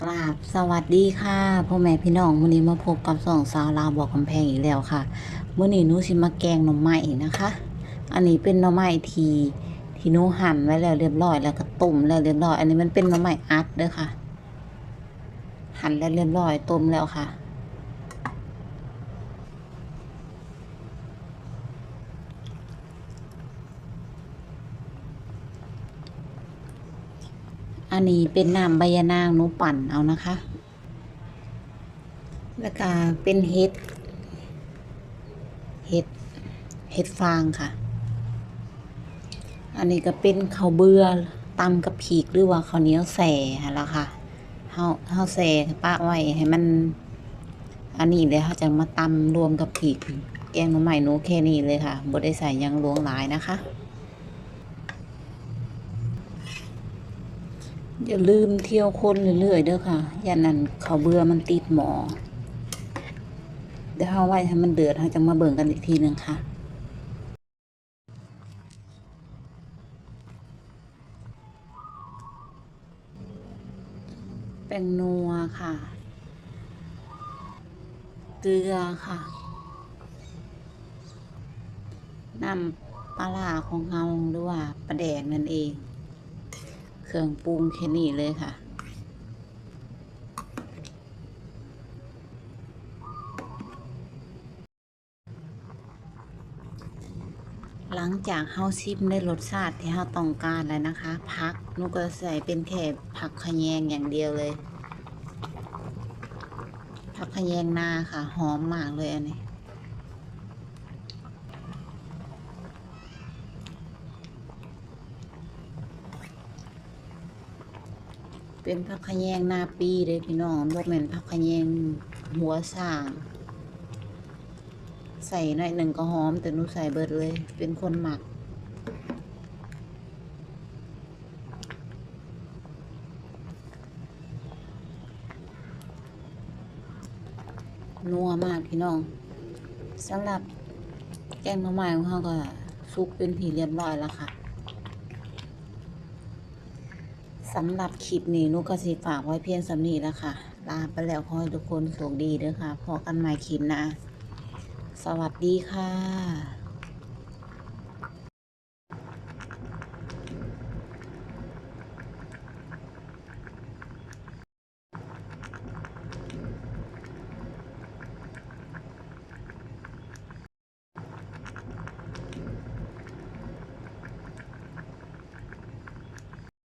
กราบสวัสดีค่ะพ่อแม่พี่น้องมื้อนี้มาพบกับสองสาวลาวบอกกำแพงอีกแล้วค่ะมื้อนี้หนูสิมาแกงหน่อไม้นะคะ อันนี้เป็นหน่อไม้ทีที่หนูหั่นไว้แล้วเรียบร้อยแล้วก็ต้มแล้วเรียบร้อย อันนี้มันเป็นหน่อไม้อัดเด้อค่ะ หั่นแล้วเรียบร้อยต้มแล้วค่ะ อันนี้เป็นน้ำใบยะนางหนูปั่นเอานะคะ แล้วก็เป็นเห็ด เห็ด เห็ดฟางค่ะ อันนี้ก็เป็นข้าวเบื่อตำกับผีกหรือว่าข้าวเหนียวแส่หั่นละค่ะเฮาเฮาแส่ป้าไว้ให้มัน อันนี้เลยค่ะจะมาตำรวมกับผีกแกงหน่อไม้หนูแค่นี้เลยค่ะบ่ได้ใส่ยังหลวงหลายนะคะ อย่าลืมเที่ยวคนเรื่อยๆเด้อค่ะอย่านั้นเขาเบื่อมันติดหมอ เดี๋ยวเอาไว้ให้มันเดือดเราจะมาเบิ่งกันอีกทีหนึ่งค่ะเป็นนัวค่ะ เกลือค่ะ น้ำปลาร้าของเราหรือว่าปลาแดกนั่นเอง เครื่องปรุงแค่นี้เลยค่ะ หลังจากเฮาชิมได้รสชาติที่เฮาต้องการแล้วนะคะพักนูก็ใส่เป็นแค่ผักขะแยงอย่างเดียวเลย ผักขะแยงนาค่ะ หอมมากเลยอันนี้ เป็นผักขยงนาปีเลยพี่น้องบ่แม่นผักขยงหัวสร้าง ใส่หน่อยหนึ่งก็หอม แต่หนูใส่เบิดเลย เป็นคนหมักนัวมากพี่น้องสำหรับแกงหน่อไม้ของเขาก็ซุกเป็นที่เรียบร้อยแล้วค่ะ สำหรับคลิปนี้นุก็สิฝากไว้เพียงสำนีแล้วค่ะ ลาไปแล้วขอให้ทุกคนสุขดีเด้อค่ะ พบกันใหม่คลิปหนะ สวัสดีค่ะ